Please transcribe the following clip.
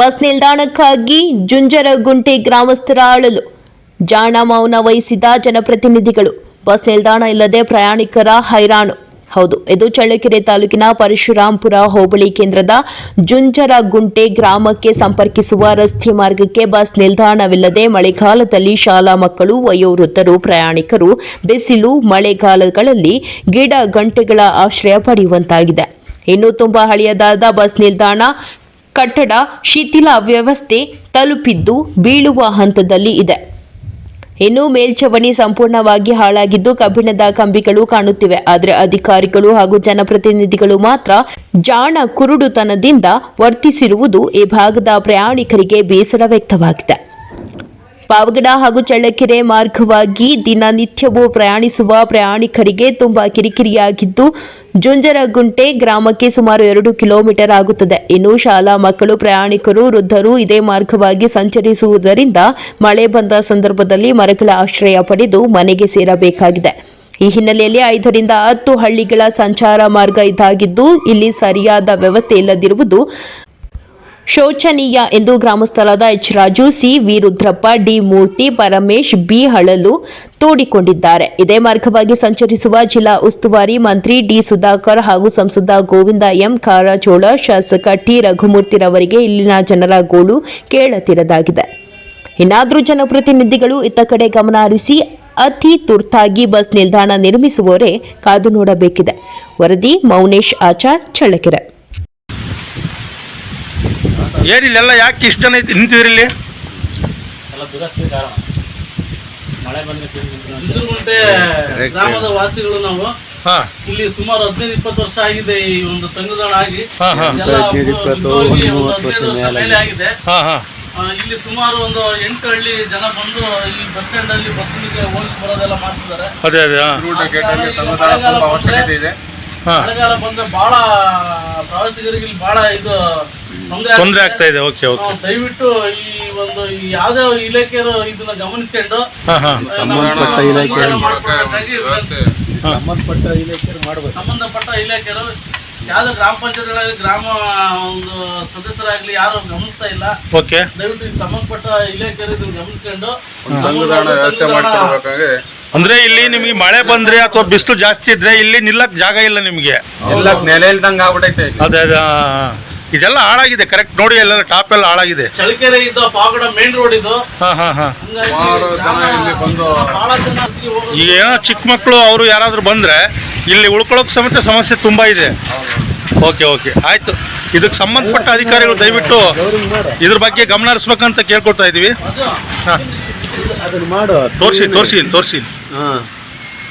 Bus ನಿಲ್ದಾಣಕ್ಕಾಗಿ ಜುಂಜರಗುಂಟೆ ಗ್ರಾಮಸ್ಥರ ಅಳಲು. ಜಾಣ ಮೌನ ವಹಿಸಿದ ಜನಪ್ರತಿನಿಧಿಗಳು. ಬಸ್ ನಿಲ್ದಾಣ ಇಲ್ಲದೆ ಪ್ರಯಾಣಿಕರ ಹೈರಾಣು. ಹೌದು, ಇದು ಚಳ್ಳಕೆರೆ ತಾಲೂಕಿನ ಪರಶುರಾಂಪುರ ಹೋಬಳಿ ಕೇಂದ್ರದ ಜುಂಜರಗುಂಟೆ ಗ್ರಾಮಕ್ಕೆ ಸಂಪರ್ಕಿಸುವ ರಸ್ತೆ ಮಾರ್ಗಕ್ಕೆ ಬಸ್ ನಿಲ್ದಾಣವಿಲ್ಲದೆ ಮಳೆಗಾಲದಲ್ಲಿ ಶಾಲಾ ಮಕ್ಕಳು, ವಯೋವೃದ್ಧರು, ಪ್ರಯಾಣಿಕರು, ಬಿಸಿಲು, ಮಳೆಗಾಲಗಳಲ್ಲಿ ಗಿಡ ಗಂಟೆಗಳ ಆಶ್ರಯ ಪಡೆಯುವಂತಾಗಿದೆ. ಇನ್ನೂ ತುಂಬಾ ಹಳೆಯದಾದ ಬಸ್ ನಿಲ್ದಾಣ ಕಟ್ಟಡ ಶಿಥಿಲ ವ್ಯವಸ್ಥೆ ತಲುಪಿದ್ದು ಬೀಳುವ ಹಂತದಲ್ಲಿ ಇದೆ. ಇನ್ನು ಮೇಲ್ಛವಣಿ ಸಂಪೂರ್ಣವಾಗಿ ಹಾಳಾಗಿದ್ದು ಕಬ್ಬಿಣದ ಕಂಬಿಗಳು ಕಾಣುತ್ತಿವೆ. ಆದರೆ ಅಧಿಕಾರಿಗಳು ಹಾಗೂ ಜನಪ್ರತಿನಿಧಿಗಳು ಮಾತ್ರ ಜಾಣ ಕುರುಡುತನದಿಂದ ವರ್ತಿಸಿರುವುದು ಈ ಭಾಗದ ಪ್ರಯಾಣಿಕರಿಗೆ ಬೇಸರ ವ್ಯಕ್ತವಾಗಿದೆ. ಪಾವಗಡ ಹಾಗೂ ಚಳ್ಳಕೆರೆ ಮಾರ್ಗವಾಗಿ ದಿನನಿತ್ಯವೂ ಪ್ರಯಾಣಿಸುವ ಪ್ರಯಾಣಿಕರಿಗೆ ತುಂಬಾ ಕಿರಿಕಿರಿಯಾಗಿದ್ದು, ಜುಂಜರಗುಂಟೆ ಗ್ರಾಮಕ್ಕೆ ಸುಮಾರು ಎರಡು ಕಿಲೋಮೀಟರ್ ಆಗುತ್ತದೆ. ಇನ್ನು ಶಾಲಾ ಮಕ್ಕಳು, ಪ್ರಯಾಣಿಕರು, ವೃದ್ಧರು ಇದೇ ಮಾರ್ಗವಾಗಿ ಸಂಚರಿಸುವುದರಿಂದ ಮಳೆ ಬಂದ ಸಂದರ್ಭದಲ್ಲಿ ಮರಗಳ ಆಶ್ರಯ ಪಡೆದು ಮನೆಗೆ ಸೇರಬೇಕಾಗಿದೆ. ಈ ಹಿನ್ನೆಲೆಯಲ್ಲಿ ಐದರಿಂದ ಹತ್ತು ಹಳ್ಳಿಗಳ ಸಂಚಾರ ಮಾರ್ಗ ಇದಾಗಿದ್ದು, ಇಲ್ಲಿ ಸರಿಯಾದ ವ್ಯವಸ್ಥೆ ಇಲ್ಲದಿರುವುದು ಶೋಚನೀಯ ಎಂದು ಗ್ರಾಮಸ್ಥರಾದ H Raju, C Virudrappa, D Murthy, Paramesh, B ಹಳಲು ತೋಡಿಕೊಂಡಿದ್ದಾರೆ. ಇದೇ ಮಾರ್ಗವಾಗಿ ಸಂಚರಿಸುವ ಜಿಲ್ಲಾ ಉಸ್ತುವಾರಿ ಮಂತ್ರಿ ಡಿ ಸುಧಾಕರ್ ಹಾಗೂ ಸಂಸದ ಗೋವಿಂದ ಎಂ ಕಾರಜೋಳ, ಶಾಸಕ ಟಿ ರಘುಮೂರ್ತಿರವರಿಗೆ ಇಲ್ಲಿನ ಜನರ ಗೋಳು ಕೇಳತಿರದಾಗಿದೆ ಇನ್ನಾದರೂ ಜನಪ್ರತಿನಿಧಿಗಳು ಇತ್ತ ಕಡೆ ಗಮನ ಹರಿಸಿ ಅತಿ ತುರ್ತಾಗಿ ಬಸ್ ನಿಲ್ದಾಣ ನಿರ್ಮಿಸುವವರೇ ಕಾದು ನೋಡಬೇಕಿದೆ. ವರದಿ ಮೌನೇಶ್ ಆಚಾರ್, ಚಳ್ಳಕೆರೆ. ಏನ್ ಇಲ್ಲೆಲ್ಲ ಯಾಕೆ ಇಷ್ಟ ಜನ ಇದ್- ನಿಂತಿದ್ರಿ ಇಲ್ಲಿ ಎಲ್ಲ ದುರಸ್ತಿ ಕಾರಣ ಮಳೆ ಬಂದ್ರೆ ಚಿತ್ರಗುಂಟೆ ಗ್ರಾಮದ ವಾಸಿಗಳು ನಾವು ಹಾ ಇಲ್ಲಿ ಸುಮಾರು ಹದಿನೈದು ಇಪ್ಪತ್ತು ವರ್ಷ ಆಗಿದೆ ಈ ಒಂದು ತಂಗುದಾಣ ಆಗಿ. ಎಲ್ಲ ಹೋಗಿ ಒಂದು ಹದಿನೈದು ವರ್ಷ ಮೇಲೆ ಆಗಿದೆ ಇಲ್ಲಿ ಸುಮಾರು ಒಂದು ಎಂಟು ಹಳ್ಳಿ ಜನ ಬಂದು ಈ ಬಸ್ ಸ್ಟ್ಯಾಂಡ್ ಅಲ್ಲಿ ಬಸ್ಸಿಗೆ ಹೋಗಿ ಬರೋದೆಲ್ಲ ಮಾಡ್ತಿದ್ದಾರೆ ಅದೇ ಅದೇ ಹಾ ಮಳೆಗಾಲ ಬಂದ್ರೆ ಬಹಳ ಪ್ರವಾಸಿಗರಿಗೆ ಇಲ್ಲಿ ಬಹಳ ಇದು ತೊಂದರೆ ತೊಂದರೆ ಆಗ್ತಾ ಇದೆ. Okay okay. ದಯವಿಟ್ಟು ಈ ಒಂದು ಯಾವ್ದೇ ಇಲಾಖೆಯರು ಇದನ್ನ ಗಮನಿಸ್ಕೊಂಡು ಸಂಬಂಧಪಟ್ಟ ಇಲಾಖೆಯರು ಸಂಬಂಧಪಟ್ಟ ಇಲಾಖೆಯರು ಮಾಡಬೇಕು. ಸಂಬಂಧಪಟ್ಟ ಇಲಾಖೆಯರು ಯಾವ್ದು ಗ್ರಾಮ ಪಂಚಾಯತ್ಗಳಲ್ಲಿ ಗ್ರಾಮ ಒಂದು ಸದಸ್ಯರಾಗ್ಲಿ ಯಾರು ಗಮನಿಸ್ತಾ ಇಲ್ಲ. ಓಕೆ. ದಯವಿಟ್ಟು ಸಂಬಂಧಪಟ್ಟ ಇಲಾಖೆಯರು ಇದನ್ನ ಗಮನಿಸ್ಕೊಂಡು ವ್ಯವಸ್ಥೆ ಅಂದ್ರೆ ಇಲ್ಲಿ ನಿಮಗೆ ಮಳೆ ಬಂದ್ರೆ ಅಥವಾ ಬಿಸಿಲು ಜಾಸ್ತಿ ಇದ್ರೆ ಇಲ್ಲಿ ನಿಲ್ಲಕ್ ಜಾಗ ಇಲ್ಲ ನಿಮಗೆ. ಎಲ್ಲ ನೆಲೆ ಇಲ್ದಂಗ ಆಗ್ಬಿಟ್ಟೈತೆ ಅದೇ. ಇದೆಲ್ಲ ಹಾಳಾಗಿದೆ. ಕರೆಕ್ಟ್ ನೋಡಿ ಎಲ್ಲ ಟಾಪ್ ಎಲ್ಲ ಹಾಳಾಗಿದೆ. ಚಳ್ಳಕೆರೆ ಇದ್ದ ಪಾವಗಡ ಮೇನ್ ರೋಡ್ ಇದು. ಹಾ ಹಾ ಹಾ. ಹಂಗಾಗಿ ಸುಮಾರು ಜನ ಜನ ಇಲ್ಲಿ ಬಂದು ಬಹಳ ಜನ ಹಸಿಗೆ ಹೋಗೋದು. ಈಗ ಏನೋ ಚಿಕ್ಕ ಮಕ್ಕಳು ಅವರು ಯಾರಾದ್ರೂ ಬಂದ್ರೆ ಇಲ್ಲಿ ಉಳ್ಕೊಳ್ಳೋಕೆ ಸಮೇತ ಸಮಸ್ಯೆ ತುಂಬಾ ಇದೆ. ಓಕೆ ಓಕೆ ಆಯ್ತು. ಇದಕ್ಕೆ ಸಂಬಂಧಪಟ್ಟ ಅಧಿಕಾರಿಗಳು ದಯವಿಟ್ಟು ಇದ್ರ ಬಗ್ಗೆ ಗಮನ ಹರಿಸ್ಬೇಕಂತ ಕೇಳ್ಕೊಳ್ತಾ ಇದೀವಿ. ಅದು ಹಾ. ಅದನ್ನ ಮಾಡುವ ತೋರಿಸಿ ತೋರಿಸಿ ತೋರಿಸಿ ಹಾಂ.